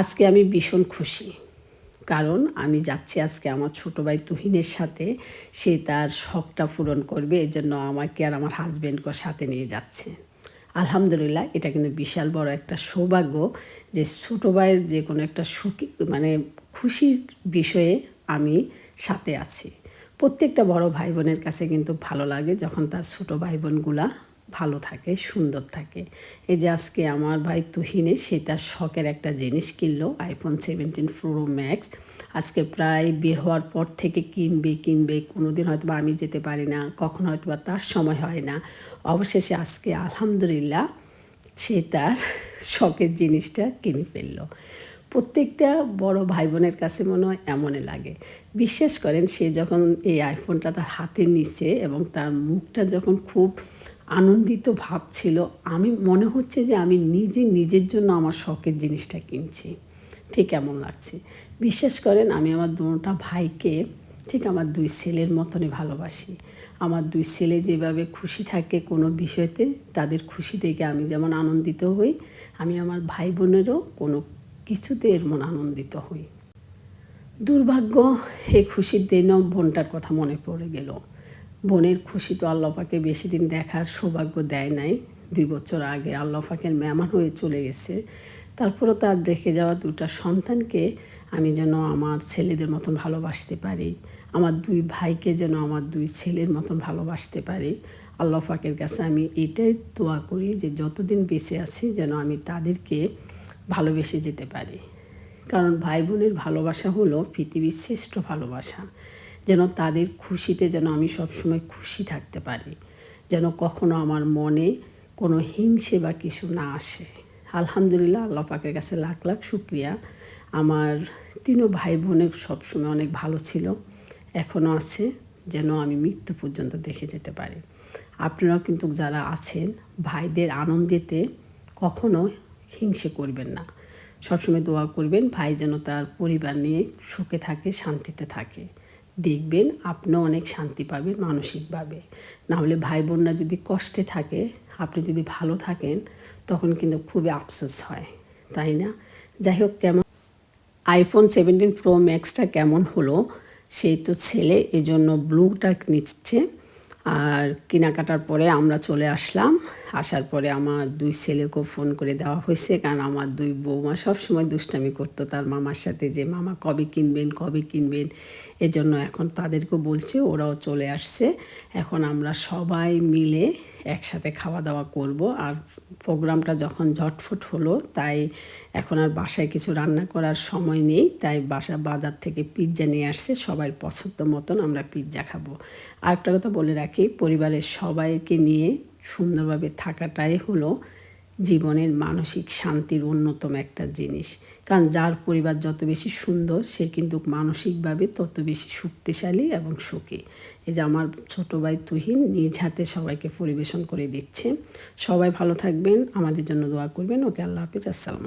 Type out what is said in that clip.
আজকে আমি ভীষণ খুশি। কারণ আমি যাচ্ছি আজকে আমার ছোটো ভাই তুহিনের সাথে। সে তার শখটা পূরণ করবে এই জন্য আমাকে আর আমার হাজব্যান্ডকে সাথে নিয়ে যাচ্ছে। আলহামদুলিল্লাহ, এটা কিন্তু বিশাল বড় একটা সৌভাগ্য যে ছোটো ভাইয়ের যে কোনো একটা সুখী মানে খুশির বিষয়ে আমি সাথে আছি। প্রত্যেকটা বড় ভাই বোনের কাছে কিন্তু ভালো লাগে যখন তার ছোটো ভাই বোনগুলা ভালো থাকে, সুন্দর থাকে। এই যে আজকে আমার ভাই তুহিনে, সে তার শখের একটা জিনিস কিনলো আইফোন সেভেন্টিন প্রো ম্যাক্স আজকে প্রায় বের হওয়ার পর থেকে কিনবে কিনবে কোনো দিন হয়তো আমি যেতে পারি না, কখন হয়তো বা তার সময় হয় না। অবশেষে আজকে আলহামদুলিল্লাহ সে তার শখের জিনিসটা কিনে ফেলল। প্রত্যেকটা বড় ভাই বোনের কাছে মনে হয় এমনই লাগে। বিশ্বাস করেন, সে যখন এই আইফোনটা তার হাতে নিচ্ছে এবং তার মুখটা যখন খুব আনন্দিত ভাব ছিল। আমি, মনে হচ্ছে যে আমি নিজে নিজের জন্য আমার শখের জিনিসটা কিনছি। ঠিক এমন লাগছে। বিশ্বাস করেন, আমি আমার দুটা ভাইকে ঠিক আমার দুই ছেলের মতনই ভালোবাসি। আমার দুই ছেলে যেভাবে খুশি থাকে কোনো বিষয়তে, তাদের খুশি দেখে আমি যেমন আনন্দিত হই, আমি আমার ভাই বোনেরও কোনো কিছুতে এর মন আনন্দিত হই। দুর্ভাগ্য এই খুশির দিনও বোনটার কথা মনে পড়ে গেল। বোনের খুশি তো আল্লাপাকে বেশি দিন দেখার সৌভাগ্য দেয় নাই। দুই বছর আগে আল্লাপাকের মেহমান হয়ে চলে গেছে। তারপরও তার রেখে যাওয়া দুটা সন্তানকে আমি যেন আমার ছেলেদের মতন ভালোবাসতে পারি। আমার দুই ভাইকে যেন আমার দুই ছেলের মতন ভালোবাসতে পারি। আল্লাহ পাকের কাছে আমি এটাই দোয়া করি যে যতদিন বেঁচে আছি যেন আমি তাদেরকে ভালোবেসে যেতে পারি। কারণ ভাই বোনের ভালোবাসা হলো পৃথিবীর শ্রেষ্ঠ ভালোবাসা। যেন তাদের খুশিতে যেন আমি সবসময় খুশি থাকতে পারি, যেন কখনো আমার মনে কোনো হিংসে বা কিছু না আসে। আলহামদুলিল্লাহ, আল্লাহ পাকের কাছে লাখ লাখ শুক্রিয়া। আমার তিনও ভাই বোনের সবসময় অনেক ভালো ছিল এখনও আছে, যেন আমি মৃত্যু পর্যন্ত দেখে যেতে পারি। আপনারাও কিন্তু যারা আছেন, ভাইদের আনন্দেতে কখনো হিংসে করবেন না। সবসময় দোয়া করবেন, ভাই যেন তার পরিবার নিয়ে সুখে থাকে, শান্তিতে থাকে। দেখবেন আপনিও অনেক শান্তি পাবেন মানসিকভাবে। নাহলে ভাই বোনরা যদি কষ্টে থাকে, আপনি যদি ভালো থাকেন, তখন কিন্তু খুবই আফসোস হয়, তাই না? যাই হোক, কেমন? আইফোন সেভেন্টিন প্রো ম্যাক্সটা কেমন হলো? সেই তো ছেলে, এজন্য ব্লুটা নিচ্ছে। আর কেনাকাটার পরে আমরা চলে আসলাম। আসার পরে আমার দুই ছেলেকেও ফোন করে দেওয়া হয়েছে, কারণ আমার দুই বৌমা সবসময় দুষ্টামি করতো। তার মামার সাথে যে, মামা, কবে কিনবেন কবে কিনবেন? এজন্য এখন তাদেরকেও বলছে, ওরাও চলে আসছে। এখন আমরা সবাই মিলে একসাথে খাওয়া দাওয়া করব। আর প্রোগ্রামটা যখন ঝটফট হলো, তাই এখন আর বাসায় কিছু রান্না করার সময় নেই। তাই বাসা, বাজার থেকে পিৎজা নিয়ে আসছে। সবার পছন্দ মতন আমরা পিৎজা খাব। আর একটা কথা বলে রাখি, পরিবারের সবাইকে নিয়ে সুন্দরভাবে থাকাটাই হলো জীবনের মানসিক শান্তির অন্যতম একটা জিনিস। কারণ যার পরিবার যত বেশি সুন্দর, সে কিন্তু মানসিকভাবে তত বেশি শক্তিশালী এবং সুখী। এই যে আমার ছোটো ভাই তুহিন নিজ হাতে সবাইকে পরিবেশন করে দিচ্ছে। সবাই ভালো থাকবেন, আমাদের জন্য দোয়া করবেন। ওকে আল্লাহ হাফিজ, আসসালাম